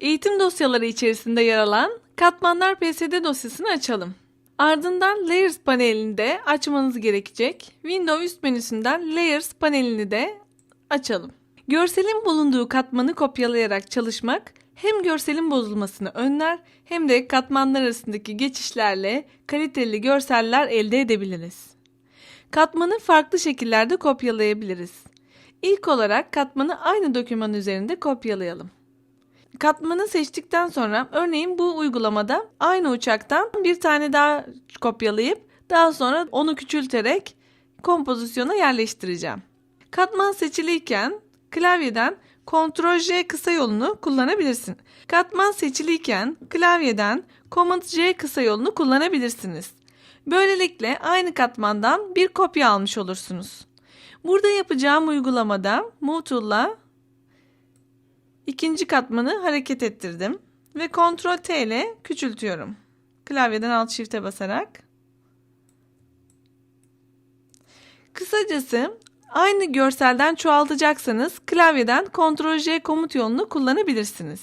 Eğitim dosyaları içerisinde yer alan Katmanlar PSD dosyasını açalım. Ardından Layers panelini de açmanız gerekecek. Windows üst menüsünden Layers panelini de açalım. Görselin bulunduğu katmanı kopyalayarak çalışmak hem görselin bozulmasını önler hem de katmanlar arasındaki geçişlerle kaliteli görseller elde edebiliriz. Katmanı farklı şekillerde kopyalayabiliriz. İlk olarak katmanı aynı doküman üzerinde kopyalayalım. Katmanı seçtikten sonra örneğin bu uygulamada aynı uçaktan bir tane daha kopyalayıp daha sonra onu küçülterek kompozisyona yerleştireceğim. Katman seçiliyken klavyeden Ctrl J kısa yolunu kullanabilirsin. Katman seçiliyken klavyeden Command J kısa yolunu kullanabilirsiniz. Böylelikle aynı katmandan bir kopya almış olursunuz. Burada yapacağım uygulamada Move Tool'la ikinci katmanı hareket ettirdim ve Ctrl T ile küçültüyorum. Klavyeden Alt Shift'e basarak. Kısacası aynı görselden çoğaltacaksanız klavyeden Ctrl J komut yolunu kullanabilirsiniz.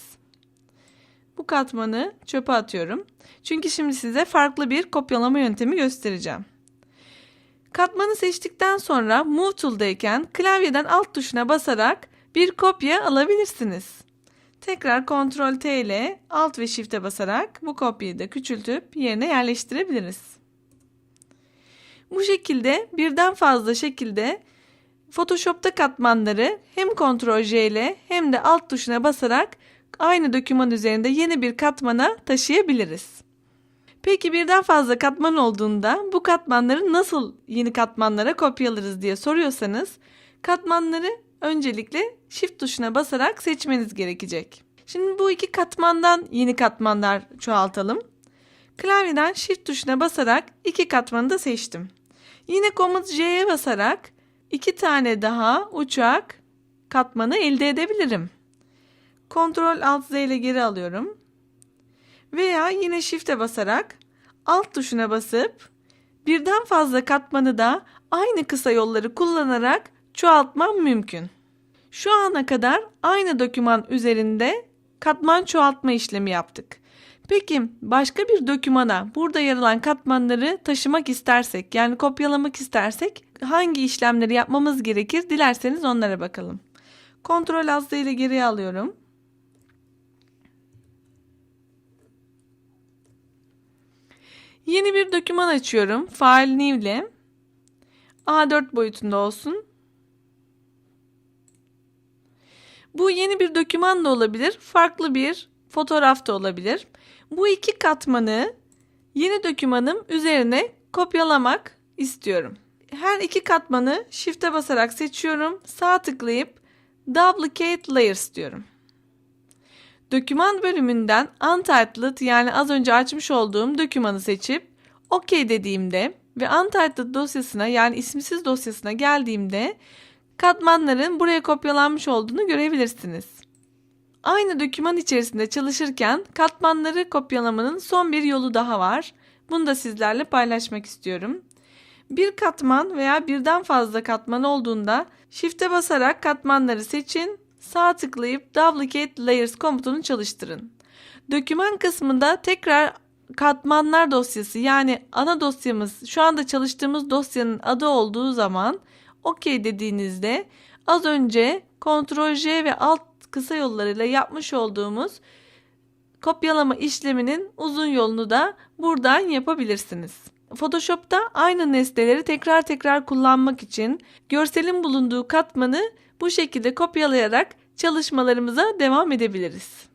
Bu katmanı çöpe atıyorum. Çünkü şimdi size farklı bir kopyalama yöntemi göstereceğim. Katmanı seçtikten sonra Move Tool'dayken klavyeden alt tuşuna basarak bir kopya alabilirsiniz. Tekrar Ctrl T ile Alt ve Shift'e basarak bu kopyayı da küçültüp yerine yerleştirebiliriz. Bu şekilde birden fazla şekilde Photoshop'ta katmanları hem Ctrl J ile hem de alt tuşuna basarak aynı doküman üzerinde yeni bir katmana taşıyabiliriz. Peki birden fazla katman olduğunda bu katmanları nasıl yeni katmanlara kopyalarız diye soruyorsanız katmanları öncelikle Shift tuşuna basarak seçmeniz gerekecek. Şimdi bu iki katmandan yeni katmanlar çoğaltalım. Klavyeden Shift tuşuna basarak iki katmanı da seçtim. Yine Command J'ye basarak iki tane daha uçak katmanı elde edebilirim. Ctrl Alt Z ile geri alıyorum. Veya yine Shift'e basarak Alt tuşuna basıp birden fazla katmanı da aynı kısa yolları kullanarak çoğaltmam mümkün. Şu ana kadar aynı doküman üzerinde katman çoğaltma işlemi yaptık. Peki başka bir dokümana burada yer alan katmanları taşımak istersek yani kopyalamak istersek hangi işlemleri yapmamız gerekir dilerseniz onlara bakalım. Alt Z ile geriye alıyorum. Yeni bir doküman açıyorum. File New ile. A4 boyutunda olsun. Bu yeni bir doküman da olabilir, farklı bir fotoğraf da olabilir. Bu iki katmanı yeni dokümanım üzerine kopyalamak istiyorum. Her iki katmanı Shift'e basarak seçiyorum. Sağ tıklayıp Duplicate Layers diyorum. Doküman bölümünden Untitled yani az önce açmış olduğum dokümanı seçip OK dediğimde ve Untitled dosyasına yani isimsiz dosyasına geldiğimde katmanların buraya kopyalanmış olduğunu görebilirsiniz. Aynı doküman içerisinde çalışırken katmanları kopyalamanın son bir yolu daha var. Bunu da sizlerle paylaşmak istiyorum. Bir katman veya birden fazla katman olduğunda Shift'e basarak katmanları seçin, sağ tıklayıp Duplicate Layers komutunu çalıştırın. Doküman kısmında tekrar katmanlar dosyası yani ana dosyamız şu anda çalıştığımız dosyanın adı olduğu zaman OK dediğinizde az önce Ctrl J ve alt kısa yollarıyla yapmış olduğumuz kopyalama işleminin uzun yolunu da buradan yapabilirsiniz. Photoshop'ta aynı nesneleri tekrar tekrar kullanmak için görselin bulunduğu katmanı bu şekilde kopyalayarak çalışmalarımıza devam edebiliriz.